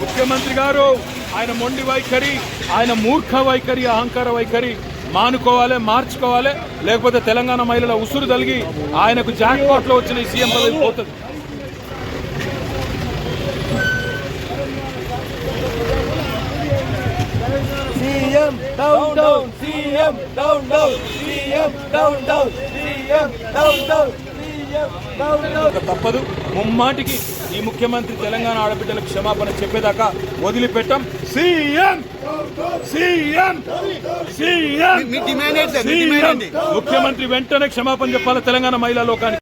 मुख्यमंत्री गार आय मं वैखरी आए मूर्ख वैखरी अहंकार वैखरी మానుకోవాలి మార్చుకోవాలి. లేకపోతే తెలంగాణ మహిళల ఉసురు తలిగి ఆయనకు జాక్లో వచ్చిన ఈ సీఎం పదవి పోతుంది. CM down down CM down down CM down down CM down down down. తప్పదు. ముమ్మాటికి ఈ ముఖ్యమంత్రి తెలంగాణ ఆడబిడ్డలకు క్షమాపణ చెప్పేదాకా వదిలిపెట్టాం. సీఎం! సీఎం! సీఎం? ముఖ్యమంత్రి వెంటనే క్షమాపణ చెప్పాలి తెలంగాణ మహిళా లోకానికి?